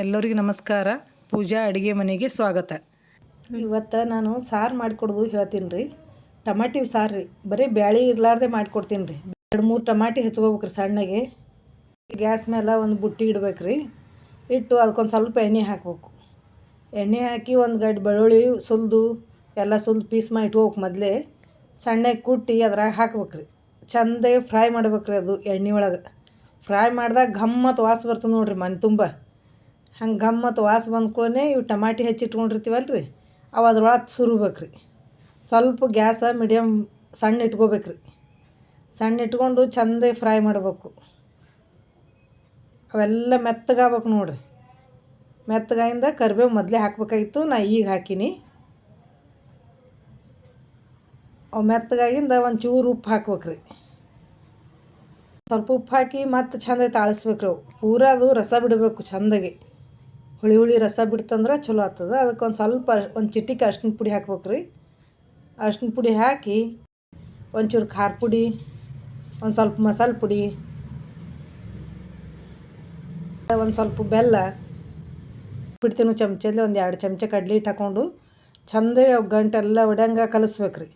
ಎಲ್ಲರಿಗೂ ನಮಸ್ಕಾರ. ಪೂಜಾ ಅಡುಗೆ ಮನೆಗೆ ಸ್ವಾಗತ. ಇವತ್ತು ನಾನು ಸಾರು ಮಾಡಿಕೊಡೋದು ಹೇಳ್ತೀನಿ ರೀ. ಟಮಾಟಿ ಸಾರು ರೀ. ಬರೀ ಬ್ಯಾಳಿ ಇರಲಾರ್ದೆ ಮಾಡಿಕೊಡ್ತೀನಿ ರೀ. ಎರಡು ಮೂರು ಟಮಾಟಿ ಹೆಚ್ಕೋಬೇಕ್ರಿ ಸಣ್ಣಗೆ. ಗ್ಯಾಸ್ ಮೇಲೆ ಒಂದು ಬುಟ್ಟಿ ಇಡ್ಬೇಕು ರೀ. ಇಟ್ಟು ಅದಕ್ಕೊಂದು ಸ್ವಲ್ಪ ಎಣ್ಣೆ ಹಾಕ್ಬೇಕು. ಎಣ್ಣೆ ಹಾಕಿ ಒಂದು ಗಡ್ಡೆ ಬೆಳ್ಳುಳ್ಳಿ, ಸುಲಿದು, ಎಲ್ಲ ಸುಲ್ದು ಪೀಸ್ ಮಾಡಿ ಇಟ್ಕೋಬೇಕು ಮೊದಲೇ. ಸಣ್ಣಗೆ ಕುಟ್ಟಿ ಅದ್ರಾಗ ಹಾಕ್ಬೇಕು ರೀ. ಚಂದಾಗಿ ಫ್ರೈ ಮಾಡ್ಬೇಕು ರೀ ಅದು ಎಣ್ಣೆ ಒಳಗೆ. ಫ್ರೈ ಮಾಡಿದಾಗ ಘಮ್ಮತ್ ವಾಸ ಬರ್ತದೆ ನೋಡಿರಿ ಮನೆ ತುಂಬ. ಹಂಗೆ ಗಮ್ಮತ್ತು ವಾಸ ಬಂದ್ಕೊಳ್ಳೆ ಇವು ಟಮಾಟಿ ಹೆಚ್ಚಿಟ್ಕೊಂಡಿರ್ತೀವಲ್ಲ ರೀ ಅವು ಅದ್ರೊಳಗೆ ಸುರ್ಬೇಕು ರೀ ಸ್ವಲ್ಪ ಗ್ಯಾಸ ಮೀಡಿಯಮ್ ಸಣ್ಣ ಇಟ್ಕೋಬೇಕು ರೀ ಸಣ್ಣ ಇಟ್ಕೊಂಡು ಚಂದ ಫ್ರೈ ಮಾಡಬೇಕು. ಅವೆಲ್ಲ ಮೆತ್ತಗಾಗ್ಬೇಕು ನೋಡಿರಿ. ಮೆತ್ತಗಾಯಿಂದ ಕರಿಬೇವು ಮೊದಲೇ ಹಾಕ್ಬೇಕಾಗಿತ್ತು, ನಾ ಈಗ ಹಾಕೀನಿ. ಅವು ಮೆತ್ತಗಾಗಿಂದ ಒಂದು ಚೂರು ಉಪ್ಪು ಹಾಕ್ಬೇಕು ರೀ ಸ್ವಲ್ಪ ಉಪ್ಪು ಹಾಕಿ ಮತ್ತು ಚಂದ ತಾಳಿಸ್ಬೇಕು ರೀ ಅವು. ಪೂರ ಅದು ರಸ ಬಿಡಬೇಕು ಚಂದಾಗಿ. ಹುಳಿ ಹುಳಿ ರಸ ಬಿಡ್ತಂದ್ರೆ ಚಲೋ ಆಗ್ತದೆ. ಅದಕ್ಕೆ ಒಂದು ಸ್ವಲ್ಪ ಒಂದು ಚಿಟಿಕೆ ಅರ್ಶಿನ ಪುಡಿ ಹಾಕ್ಬೇಕು ರೀ ಅರ್ಶಿನ ಪುಡಿ ಹಾಕಿ ಒಂಚೂರು ಖಾರ ಪುಡಿ, ಒಂದು ಸ್ವಲ್ಪ ಮಸಾಲೆ ಪುಡಿ, ಒಂದು ಸ್ವಲ್ಪ ಬೆಲ್ಲ ಬಿಡ್ತೀನಿ ಚಮಚದಲ್ಲಿ ಒಂದು ಎರಡು ಚಮಚ ಕಡ್ಲೆ ಹಿಟ್ಟು ಹಾಕ್ಕೊಂಡು ಚಂದ ಗಂಟೆಲ್ಲ ಒಡ್ಯಂಗೆ ಕಲಿಸ್ಬೇಕು ರೀ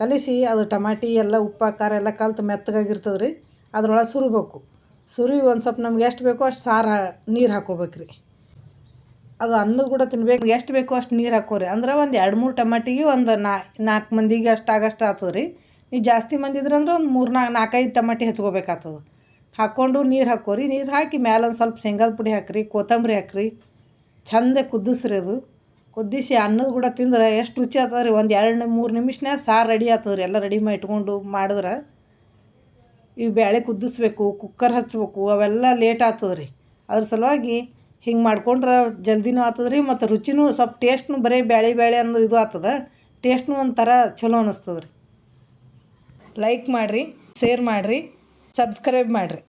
ಕಲಿಸಿ ಅದು ಟಮಾಟಿ ಎಲ್ಲ, ಉಪ್ಪು ಖಾರ ಎಲ್ಲ ಕಲ್ತು ಮೆತ್ತಗಾಗಿರ್ತದೆ ರೀ ಅದ್ರೊಳಗೆ ಸುರಿಬೇಕು. ಸುರಿ ಒಂದು ಸ್ವಲ್ಪ ನಮ್ಗೆ ಎಷ್ಟು ಬೇಕೋ ಅಷ್ಟು ಸಾರು ನೀರು ಹಾಕ್ಕೋಬೇಕು ರೀ ಅದು ಅನ್ನದ ಕೂಡ ತಿನ್ಬೇಕು. ಎಷ್ಟು ಬೇಕೋ ಅಷ್ಟು ನೀರು ಹಾಕೋರಿ. ಅಂದ್ರೆ ಒಂದು ಎರಡು ಮೂರು ಟಮಾಟಿಗೆ ಒಂದು ನಾಲ್ಕು ಮಂದಿಗೆ ಅಷ್ಟು ಆಗಷ್ಟು ಆಗ್ತದೆ ರೀ ನೀವು ಜಾಸ್ತಿ ಮಂದಿ ಇದ್ರಂದ್ರೆ ಒಂದು ಮೂರು ನಾಲ್ಕು ನಾಲ್ಕೈದು ಟಮಾಟಿ ಹೆಚ್ಕೋಬೇಕಾಗ್ತದೆ. ಹಾಕ್ಕೊಂಡು ನೀರು ಹಾಕೋರಿ. ನೀರು ಹಾಕಿ ಮ್ಯಾಲೆ ಒಂದು ಸ್ವಲ್ಪ ಶೇಂಗಾದ ಪುಡಿ ಹಾಕಿರಿ, ಕೊತ್ತಂಬರಿ ಹಾಕಿರಿ. ಚಂದ ಕುದಿಸ್ರಿ ಅದು. ಕುದಿಸಿ ಅನ್ನದ ಕೂಡ ತಿಂದ್ರೆ ಎಷ್ಟು ರುಚಿ ಆಗ್ತದೆ ರೀ ಒಂದು ಎರಡು ಮೂರು ನಿಮಿಷನ್ಯಾಗ ಸಾರು ರೆಡಿ ಆಗ್ತದೆ ರೀ ಎಲ್ಲ ರೆಡಿ ಮಾಡಿ ಇಟ್ಕೊಂಡು ಮಾಡಿದ್ರೆ ಈ ಬೇಳೆ ಕುದಿಸ್ಬೇಕು, ಕುಕ್ಕರ್ ಹಚ್ಬೇಕು, ಅವೆಲ್ಲ ಲೇಟ್ ಆಗ್ತದೆ ರೀ ಅದ್ರ ಸಲುವಾಗಿ ಹಿಂಗೆ ಮಾಡ್ಕೊಂಡ್ರೆ ಜಲ್ದಿನೂ ಆಗ್ತದೆ ರೀ ಮತ್ತು ರುಚಿನೂ ಸ್ವಲ್ಪ ಟೇಸ್ಟ್ನು ಬರೀ ಬ್ಯಾಳೆ ಬ್ಯಾಳೆ ಅಂದ್ರೆ ಇದು ಆಗ್ತದ ಟೇಸ್ಟ್ನು ಒಂಥರ ಚಲೋ ಅನಿಸ್ತದೆ ರೀ ಲೈಕ್ ಮಾಡಿರಿ ಶೇರ್ ಮಾಡಿರಿ ಸಬ್ಸ್ಕ್ರೈಬ್ ಮಾಡಿರಿ.